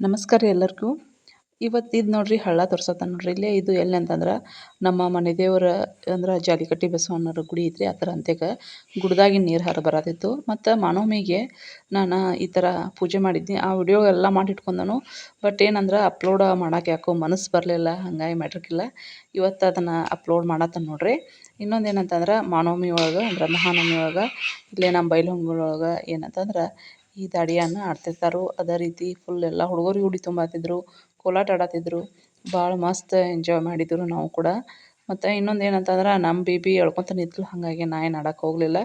ನಮಸ್ಕಾರ ಎಲ್ಲರಿಗೂ. ಇವತ್ತು ಇದು ನೋಡ್ರಿ ಹಳ್ಳ ತೋರ್ಸತ್ತ ನೋಡ್ರಿ. ಇಲ್ಲೇ ಇದು ಎಲ್ಲಿ ಅಂತಂದ್ರೆ ನಮ್ಮ ಮನೆ ದೇವರ ಅಂದ್ರೆ ಜಾಲಿಕಟ್ಟಿ ಬಸವಣ್ಣರ ಗುಡಿ ಐತ್ರಿ ಥರ ಅಂತ್ಯಕ್ಕೆ ಗುಡ್ದಾಗಿನ ನೀರು ಹರ ಬರತಿತ್ತು. ಮತ್ತು ಮಾನವಮಿಗೆ ನಾನು ಈ ಥರ ಪೂಜೆ ಮಾಡಿದ್ದೆ ಆ ವಿಡಿಯೋ ಎಲ್ಲ ಮಾಡಿಟ್ಕೊಂಡನು. ಬಟ್ ಏನಂದ್ರೆ ಅಪ್ಲೋಡ್ ಮಾಡಕ್ಕೆ ಯಾಕೋ ಮನಸ್ಸು ಬರಲಿಲ್ಲ. ಹಂಗಾಗಿ ಮ್ಯಾಟ್ರಿಕ್ಕಿಲ್ಲ ಇವತ್ತು ಅದನ್ನು ಅಪ್ಲೋಡ್ ಮಾಡತ್ತ ನೋಡ್ರಿ. ಇನ್ನೊಂದು ಏನಂತಂದ್ರೆ ಮಾನವಮಿ ಒಳಗೆ ಅಂದ್ರೆ ಮಹಾನವಮಿ ಒಳಗೆ ಇಲ್ಲೇ ನಮ್ಮ ಬೈಲು ಒಳಗೆ ಏನಂತಂದ್ರೆ ಈ ದಾಳಿಯನ್ನ ಆಡ್ತಿರ್ತಾರೆ, ಅದೇ ರೀತಿ ಫುಲ್ ಎಲ್ಲ ಹುಡುಗರು ಉಡಿ ತುಂಬಾತಿದ್ರು, ಕೋಲಾಟ ಆಡತಿದ್ರು ಭಾಳ ಮಸ್ತ್ ಎಂಜಾಯ್ ಮಾಡಿದ್ರು ನಾವು ಕೂಡ. ಮತ್ತು ಇನ್ನೊಂದು ಏನಂತಂದ್ರೆ ನಮ್ಮ ಬೇಬಿ ಎಳ್ಕೊತ ನಿಂತಳು ಹಾಗಾಗಿ ನಾ ಏನು ಆಡಕ್ಕೆ ಹೋಗಲಿಲ್ಲ.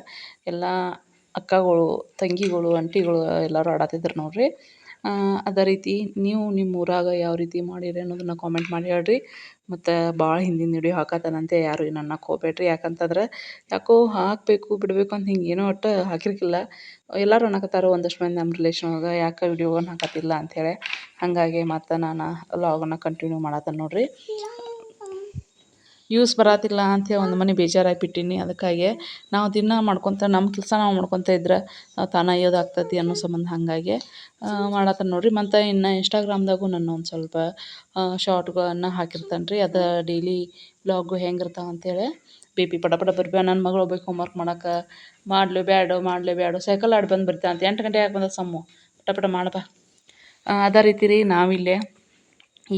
ಎಲ್ಲ ಅಕ್ಕಗಳು, ತಂಗಿಗಳು ಆಂಟಿಗಳು ಎಲ್ಲರೂ ಆಡತಿದ್ರು ನೋಡಿರಿ. ಅದೇ ರೀತಿ ನೀವು ನಿಮ್ಮ ಊರಾಗ ಯಾವ ರೀತಿ ಮಾಡಿರಿ ಅನ್ನೋದನ್ನ ಕಾಮೆಂಟ್ ಮಾಡಿ ಹೇಳ್ರಿ. ಮತ್ತು ಭಾಳ ಹಿಂದಿನ ವಿಡಿಯೋ ಹಾಕತ್ತಾನಂತೆ ಯಾರು ನನ್ನ ಅನ್ನಕ್ಕೆ ಹೋಗ್ಬೇಡ್ರಿ ಯಾಕಂತಂದ್ರೆ ಯಾಕೋ ಹಾಕಬೇಕು, ಬಿಡಬೇಕು ಅಂತ ಹಿಂಗೆ ಏನೋ ಒಟ್ಟು ಹಾಕಿರ್ಕಿಲ್ಲ. ಎಲ್ಲರೂ ಅನ್ನಕತ್ತಾರ ಒಂದಷ್ಟು ಮಂದಿ ನಮ್ಮ ರಿಲೇಷನ್ ಒಳಗೆ, ಯಾಕೆ ವಿಡಿಯೋವನ್ನು ಹಾಕತ್ತಿಲ್ಲ ಅಂಥೇಳಿ ಹಾಗಾಗಿ ಮತ್ತು ನಾನು ವ್ಲಾಗನ್ನು ಕಂಟಿನ್ಯೂ ಮಾಡತ್ತೇನೆ ನೋಡಿರಿ. ಯೂಸ್ ಬರತ್ತಿಲ್ಲ ಅಂತ ಒಂದು ಮನೆ ಬೇಜಾರಾಗಿ ಬಿಟ್ಟೀನಿ ಅದಕ್ಕಾಗಿ ನಾವು ದಿನ ಮಾಡ್ಕೊತ ನಮ್ಮ ಕೆಲಸ ನಾವು ಮಾಡ್ಕೊತ ಇದ್ರೆ ತಾನೇ ಆಗ್ತೈತಿ ಅನ್ನೋ ಸಂಬಂಧ ಹಾಗಾಗಿ ಮಾಡತ್ತೇನೆ ನೋಡಿರಿ. ಮತ್ತು ಇನ್ನು ಇನ್ಸ್ಟಾಗ್ರಾಮ್ದಾಗೂ ನಾನು ಒಂದು ಸ್ವಲ್ಪ ಶಾರ್ಟ್ಗಳನ್ನು ಹಾಕಿರ್ತೇನೆ ರೀ ಅದು ಡೈಲಿ ವ್ಲಾಗು ಹೆಂಗಿರ್ತಾವೆ ಬಿ ಪಿ ಪಟ ಪಟ ಬರ್ಬೇ ನನ್ನ ಮಗಳು ಹೋಗ್ಬೇಕು ಹೋಮ್ವರ್ಕ್ ಮಾಡಕ್ಕೆ ಮಾಡಲು ಬ್ಯಾಡೋ ಮಾಡಲು ಬ್ಯಾಡೋ ಸೈಕಲ್ ಆಡಿ ಬಂದು ಬರ್ತಾ ಅಂತ. ಎಂಟು ಗಂಟೆ ಯಾಕೆ ಬಂದ ಸಮ್ಮು. ಪಟ ಪಟ ಮಾಡಪ್ಪ. ಅದೇ ರೀತಿ ರೀ ನಾವಿಲ್ಲೇ.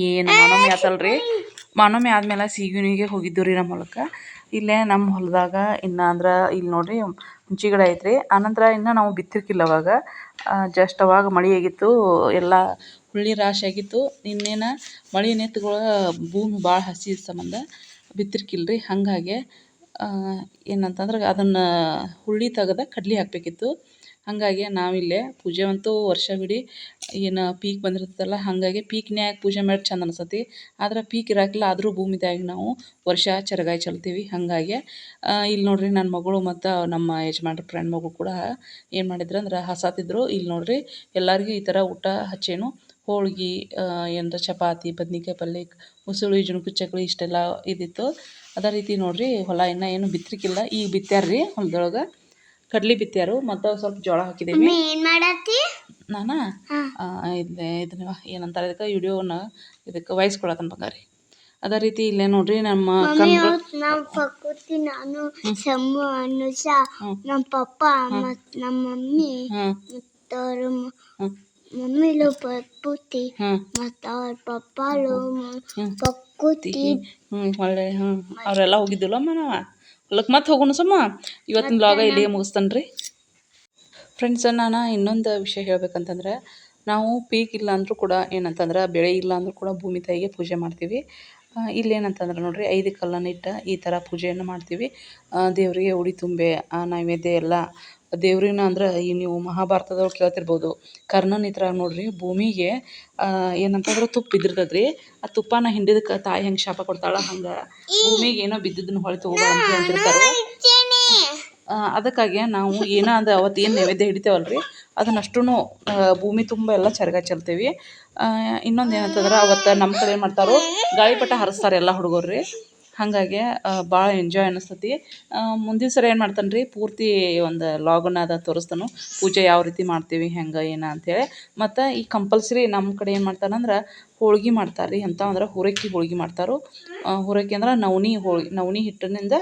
ಏನು ಮಾನವಮಿ ಆತಲ್ಲ ರೀ ಆದ್ಮೇಲೆ ಸೀಗುಣಿಗೆ ಹೋಗಿದ್ದು ರೀ ನಮ್ಮ ಹೊಲಕ್ಕೆ. ಇಲ್ಲೇ ನಮ್ಮ ಹೊಲದಾಗ ಇನ್ನು ಅಂದ್ರೆ ಇಲ್ಲಿ ನೋಡಿರಿ ಹುಂಚಿ ಗಿಡ ಐತ್ರಿ. ಆನಂತರ ಇನ್ನೂ ನಾವು ಬಿತ್ತಿರ್ಕಿಲ್ಲ ಅವಾಗ. ಜಸ್ಟ್ ಅವಾಗ ಮಳೆ ಆಗಿತ್ತು, ಎಲ್ಲ ಹುಳ್ಳಿ ರಾಶಿ ಆಗಿತ್ತು. ಇನ್ನೇನು ಮಳೆ ನಿಂತ್ಗಳ ಭೂಮಿ ಭಾಳ ಹಸಿ ಸಂಬಂಧ ಬಿತ್ತಿರ್ಕಿಲ್ಲ ರೀ ಹಾಗಾಗಿ ಏನಂತಂದ್ರೆ ಅದನ್ನು ಹುಳ್ಳಿ ತೆಗೆದ ಕಡ್ಲೆ ಹಾಕಬೇಕಿತ್ತು. ಹಾಗಾಗಿ ನಾವಿಲ್ಲೇ ಪೂಜೆ ಅಂತೂ ವರ್ಷವಿಡೀ ಏನು ಪೀಕ್ ಬಂದಿರ್ತದಲ್ಲ, ಹಾಗಾಗಿ ಪೀಕ್ನ್ಯಾಗ ಪೂಜೆ ಮಾಡಿ ಚಂದ ಅನಿಸ್ತತಿ ಆದ್ರೆ ಪೀಕ್ ಇರಾಕಿಲ್ಲ, ಆದರೂ ಭೂಮಿದಾಗ ನಾವು ವರ್ಷ ಚರಗಾಯಿ ಚೆಲ್ತೀವಿ. ಹಾಗಾಗಿ ಇಲ್ಲಿ ನೋಡ್ರಿ ನನ್ನ ಮಗಳು ಮತ್ತು ನಮ್ಮ ಯಜಮಾನ್ರ ಫ್ರೆಂಡ್ ಮಗಳು ಕೂಡ ಏನು ಮಾಡಿದ್ರು ಅಂದ್ರೆ ಹಸಾತಿದ್ರು. ಇಲ್ಲಿ ನೋಡ್ರಿ ಎಲ್ಲರಿಗೂ ಈ ಥರ ಊಟ ಹಚ್ಚೇನು. ಹೋಳ್ಗೆ ಏನರ ಚಪಾತಿ, ಬದ್ನಿಕಾಯಿ ಪಲ್ಯ ಉಸುಳಿ, ಜುಣುಕು ಚಕ್ಳಿ ಇಷ್ಟೆಲ್ಲ ಇದ್ದಿತ್ತು ಅದೇ ರೀತಿ ನೋಡ್ರಿ ಹೊಲ ಇನ್ನೂ ಏನು ಬಿತ್ತಲಿಕ್ಕಿಲ್ಲ ಈಗ ಬಿತ್ಯಾರ ರೀ ಹೊಲದೊಳಗೆ. ಕಡ್ಲೆ ಬಿತ್ಯಾರು ಮತ್ತ ಸ್ವಲ್ಪ ಜೋಳ ಹಾಕಿದ್ದೀವಿ ನಾನು? ಇದು ಇದನ್ನ ಏನಂತಾರೆ ಇದಕ್ಕೆ? ವಿಡಿಯೋನ ಇದಕ್ಕೆ ವಾಯ್ಸ್ ಕೊಡತ್ತನ ಬಂಗಾರಿ. ಅದೇ ರೀತಿ ಇಲ್ಲೇ ನೋಡ್ರಿ ನಮ್ಮ ನಮ್ಮ ಪಕ್ಕೂತಿ ನಾನು ಶಂಭು ಅನುಷ ನಮ್ಮ ಪಪ್ಪ ಮತ್ತು ನಮ್ಮ ಮಮ್ಮಿ ಮತ್ತು ಅವ್ರ ಮಮ್ಮಿಲು ಪಪ್ಪೂತಿ ಮತ್ತು ಅವ್ರ ಪಪ್ಪಲು ಪಕ್ಕೂತಿ ಹ್ಞೂ ಒಳ್ಳೆ ಹ್ಞೂ ಅವರೆಲ್ಲ ಹೋಗಿದ್ದಿಲ್ಲಮ್ಮ ನಾವು? ಹೊಲಕ್ಕೆ ಮತ್ತೆ ಹೋಗೋಣ ಸಮ್ಮ? ಇವತ್ತಿನ ಬ್ಲಾಗ ಇಲ್ಲಿಗೆ ಮುಗಿಸ್ತಾನೆ ರೀ ಫ್ರೆಂಡ್ಸ್ ನಾನು ಇನ್ನೊಂದು ವಿಷಯ ಹೇಳ್ಬೇಕಂತಂದ್ರೆ ನಾವು ಪೀಕ್ ಇಲ್ಲ ಅಂದರೂ ಕೂಡ ಏನಂತಂದ್ರೆ ಬೆಳೆ ಇಲ್ಲ ಅಂದರೂ ಕೂಡ ಭೂಮಿ ತಾಯಿಗೆ ಪೂಜೆ ಮಾಡ್ತೀವಿ. ಇಲ್ಲಿ ಏನಂತಂದ್ರೆ ನೋಡಿರಿ ಐದು ಕಲ್ಲನ್ನು ಇಟ್ಟು ಈ ಥರ ಪೂಜೆಯನ್ನು ಮಾಡ್ತೀವಿ. ದೇವರಿಗೆ ಉಡಿ ತುಂಬೆ ನೈವೇದ್ಯ ಎಲ್ಲ. ದೇವ್ರಿನ ಅಂದ್ರೆ ಈ ನೀವು ಮಹಾಭಾರತದವ್ರು ಕೇಳ್ತಿರ್ಬೋದು. ಕರ್ಣನ ಇದ್ರಾಗ ನೋಡ್ರಿ ಭೂಮಿಗೆ ಏನಂತಂದ್ರೆ ತುಪ್ಪ ಬಿದ್ದಿರ್ತದೆ ರೀ ಆ ತುಪ್ಪನ ಹಿಂಡಿದಕ್ಕೆ ತಾಯಿ ಹೆಂಗೆ ಶಾಪ ಕೊಡ್ತಾಳೆ ಹಂಗೆ ಭೂಮಿಗೆ ಏನೋ ಬಿದ್ದಿದ್ದನ್ನು ಹೊಳೆ ತಗೋಬಾರ ಅಂತ ಅಂತಿರ್ತಾರೆ ಅದಕ್ಕಾಗಿ ನಾವು ಏನೋ ಅಂದ್ರೆ ಅವತ್ತು ಏನು ನೈವೇದ್ಯ ಹಿಡಿತೇವಲ್ಲ ರೀ ಅದನ್ನಷ್ಟೂ ಭೂಮಿ ತುಂಬ ಎಲ್ಲ ಚರಗ ಚೆಲ್ತೀವಿ ಇನ್ನೊಂದು ಏನಂತಂದ್ರೆ ಅವತ್ತು ನಮ್ಮ ಕಡೆ ಏನು ಮಾಡ್ತಾರೆ, ಗಾಳಿಪಟ ಹಾರಿಸ್ತಾರೆ ಎಲ್ಲ ಹುಡುಗರು ರೀ ಹಾಗಾಗಿ ಭಾಳ ಎಂಜಾಯ್ ಅನಿಸ್ತತಿ. ಮುಂದಿನ ಸರಿ ಏನು ಮಾಡ್ತಾನೆ ರೀ ಪೂರ್ತಿ ಒಂದು ಲಾಗನ್ನ ಅದ ತೋರಿಸ್ತಾನು. ಪೂಜೆ ಯಾವ ರೀತಿ ಮಾಡ್ತೀವಿ, ಹೆಂಗೆ, ಏನು ಅಂಥೇಳಿ ಮತ್ತು ಈ ಕಂಪಲ್ಸರಿ ನಮ್ಮ ಕಡೆ ಏನು ಮಾಡ್ತಾನಂದ್ರೆ, ಹೋಳ್ಗೆ ಮಾಡ್ತಾರೆ ರೀ ಎಂಥ ಅಂದ್ರೆ ಹುರಕ್ಕಿ ಹೋಳ್ಗೆ ಮಾಡ್ತಾರೆ. ಹುರಕ್ಕಿ ಅಂದ್ರೆ ನವಣೆ ಹೋಳ್ಗೆ ನವಣೆ ಹಿಟ್ಟಿನಿಂದ